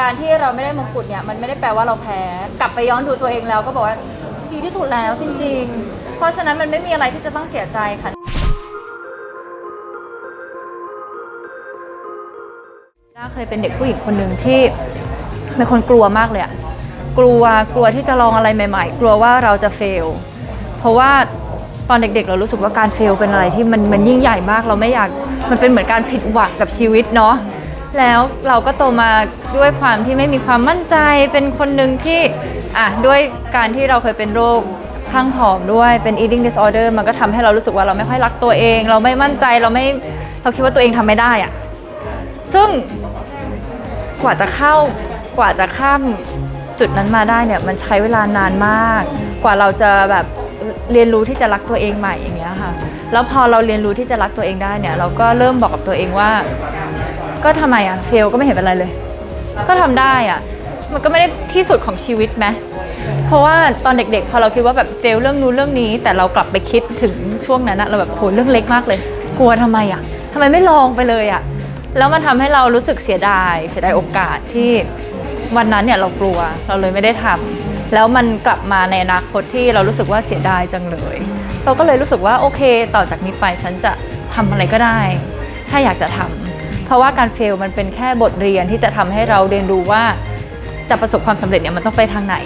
การที่เราไม่ได้มงกุฎเนี่ยมันไม่ได้แปลว่าเราแพ้ กลับไปย้อนดูตัวเองแล้วก็บอกว่าดีที่สุดแล้วจริง ๆ เพราะฉะนั้นมันไม่มีอะไรที่จะต้องเสียใจค่ะด้าเคยเป็นเด็กผู้หญิงคนหนึ่งที่เป็นคนกลัวมากเลยอะกลัวกลัวที่จะลองอะไรใหม่ ๆ กลัวว่าเราจะเฟล เพราะว่าตอนเด็กๆ เรารู้สึกว่าการเฟลเป็นอะไรที่มันมันยิ่งใหญ่มากเราไม่อยากมันเป็นเหมือนการผิดหวังกับชีวิตเนาะ แล้วเราก็โตมาด้วยความที่ไม่มีความมั่นใจเป็นคนหนึ่งที่อะด้วยการที่เราเคยเป็นโรคคลั่งผอมด้วยเป็น eating disorder มันก็ทำให้เรารู้สึกว่าเราไม่ค่อยรักตัวเอง เราไม่มั่นใจเราไม่เราคิดว่าตัวเองทำไม่ได้อะซึ่งกว่าจะเข้ากว่าจะข้ามจุดนั้นมาได้เนี่ยมันใช้เวลานานมาก กว่าเราจะแบบเรียนรู้ที่จะรักตัวเองใหม่อย่างเงี้ยค่ะ แล้วพอเราเรียนรู้ที่จะรักตัวเองได้เนี่ย เราก็เริ่มบอกกับตัวเองว่า ก็ทำไมอะเฟลก็ไม่เห็นเป็นไรเลย ก็ทำได้อะมันก็ไม่ได้ที่สุดของชีวิตไหมเพราะว่าตอนเด็กๆ พอเราคิดว่าแบบเฟลเรื่องนู้นเรื่องนี้ แต่เรากลับไปคิดถึงช่วงนั้นอะเราแบบโหเรื่องเล็กมากเลย กลัวทำไมอะทำไมไม่ลองไปเลยอะแล้วมันทำให้เรารู้สึกเสียดายเสียดายโอกาสที่วันนั้นเนี่ยเรากลัวเราเลยไม่ได้ทำแล้วมันกลับมาในอนาคตที่เรารู้สึกว่าเสียดายจังเลย เราก็เลยรู้สึกว่าโอเค ต่อจากนี้ไปฉันจะทำอะไรก็ได้ ถ้าอยากจะทำ ราะว่าการเฟลมันเป็นแค่บทเรียนที่จะทำให้เราเรียนรู้ว่าจะประสบความสำเร็จเนี่ยมันต้องไปทางไหน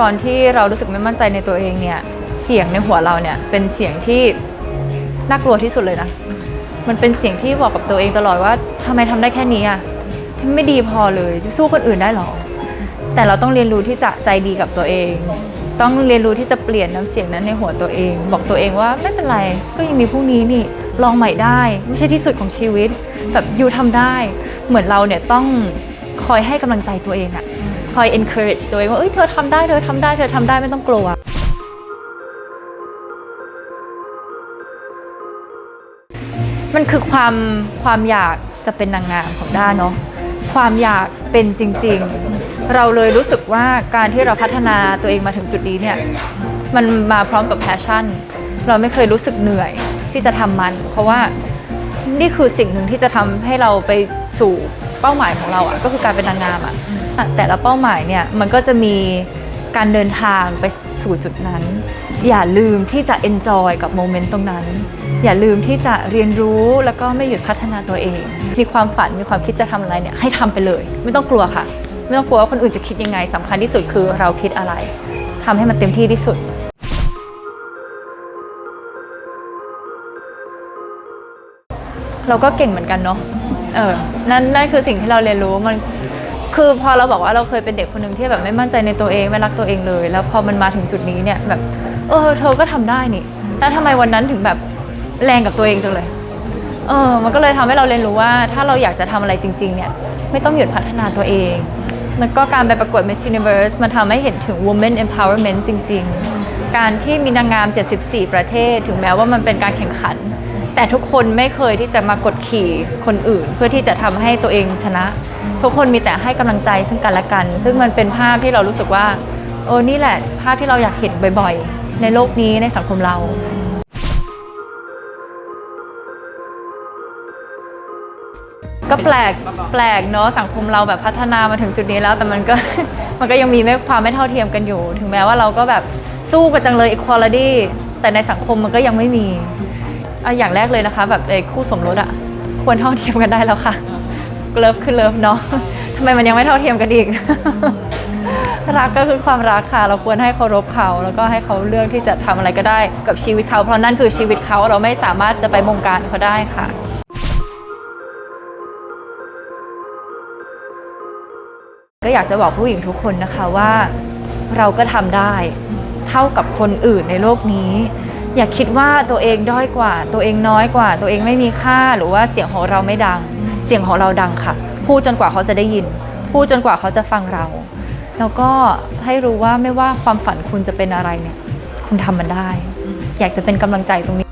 ตอนที่เรารู้สึกไม่มั่นใจในตัวเองเนี่ยเสียงในหัวเราเนี่ยเป็นเสียงที่น่ากลัวที่สุดเลยนะ มันเป็นเสียงที่บอกกับตัวเองตลอดว่าทำไมทำได้แค่นี้อะไม่ดีพอเลยจะสู้คนอื่นได้หรอแต่เราต้องเรียนรู้ที่จะใจดีกับตัวเอง ต้องเรียนรู้ที่จะเปลี่ยนน้ำเสียงนั้นในหัวตัวเอง บอกตัวเองว่าไม่เป็นไรก็ยังมีพรุ่งนี้นี่ลองใหม่ได้ ไม่ใช่ที่สุดของชีวิตแบบอยู่ทำได้ เหมือนเราเนี่ยต้องคอยให้กำลังใจตัวเองอะคอย encourage ตัวเองว่าเอ้ยเธอทำได้เธอทำได้เธอทำได้ไม่ต้องกลัวมันคือความความอยากจะเป็นนางงามของด้าเนาะความอยากเป็นจริง ๆ เราเลยรู้สึกว่าการที่เราพัฒนาตัวเองมาถึงจุดนี้เนี่ยมันมาพร้อมกับแพชชั่น เราไม่เคยรู้สึกเหนื่อยที่จะทำมัน เพราะว่านี่คือสิ่งหนึ่งที่จะทำให้เราไปสู่เป้าหมายของเราอะ่ะก็คือการเป็นนางงามอะ่ะแต่ละเป้าหมายเนี่ยมันก็จะมีการเดินทางไปสู่จุดนั้น อย่าลืมที่จะ enjoy กับโมเมนต์ตรงนั้น อย่าลืมที่จะเรียนรู้แล้วก็ไม่หยุดพัฒนาตัวเอง มีความฝันมีความคิดจะทำอะไรเนี่ยให้ทำไปเลย ไม่ต้องกลัวค่ะ ไม่ต้องกลัวว่าคนอื่นจะคิดยังไงสำคัญที่สุดคือเราคิดอะไรทำให้มันเต็มที่ที่สุดเราก็เก่งเหมือนกันเนาะ เออ นั่นนั่นคือสิ่งที่เราเรียนรู้มัน คือพอเราบอกว่าเราเคยเป็นเด็กคนหนึ่งที่แบบไม่มั่นใจในตัวเองไม่รักตัวเองเลย แล้วพอมันมาถึงจุดนี้เนี่ยแบบ เออ เธอก็ทำได้นี่ แล้วทำไมวันนั้นถึงแบบแรงกับตัวเองจังเลย เออ มันก็เลยทำให้เราเรียนรู้ว่า ถ้าเราอยากจะทำอะไรจริง ๆ เนี่ย ไม่ต้องหยุดพัฒนาตัวเอง แล้วก็การไปประกวด Miss Universe มันทำให้เห็นถึง woman empowerment จริง ๆ การที่มีนางงาม 74 ประเทศ ถึงแม้ว่ามันเป็นการแข่งขัน แต่ทุกคนไม่เคยที่จะมากดขี่คนอื่น เพื่อที่จะทำให้ตัวเองชนะ ทุกคนมีแต่ให้กำลังใจซึ่งกันและกัน ซึ่งมันเป็นภาพที่เรารู้สึกว่า โอ้นี่แหละภาพที่เราอยากเห็นบ่อย ๆ ในโลกนี้ในสังคมเรา ก็แปลกแปลกเนาะสังคมเราแบบพัฒนามาถึงจุดนี้แล้ว แต่มันก็ มันก็ยังมีไม่ความไม่เท่าเทียมกันอยู่ ถึงแม้ว่าเราก็แบบสู้กันจังเลย equality แต่ในสังคมมันก็ยังไม่มีอะอย่างแรกเลยนะคะ แบบเอ่อคู่สมรสอะควรเท่าเทียมกันได้แล้วค่ะเลิฟคือเลิฟเนาะทำไมมันยังไม่เท่าเทียมกันอีกรักก็คือความรักค่ะ เราควรให้เคารพเขาแล้วก็ให้เขาเลือกที่จะทำอะไรก็ได้กับชีวิตเขา เพราะนั่นคือชีวิตเขาเราไม่สามารถจะไปบงการเขาได้ค่ะ ก็อยากจะบอกผู้หญิงทุกคนนะคะว่าเราก็ทำได้เท่ากับคนอื่นในโลกนี้ อย่าคิดว่าตัวเองด้อยกว่า ตัวเองน้อยกว่า ตัวเองไม่มีค่าหรือว่าเสียงของเราไม่ดัง เสียงของเราดังค่ะ พูดจนกว่าเขาจะได้ยิน พูดจนกว่าเขาจะฟังเรา แล้วก็ให้รู้ว่าไม่ว่าความฝันคุณจะเป็นอะไรเนี่ย คุณทำมันได้ อยากจะเป็นกำลังใจตรงนี้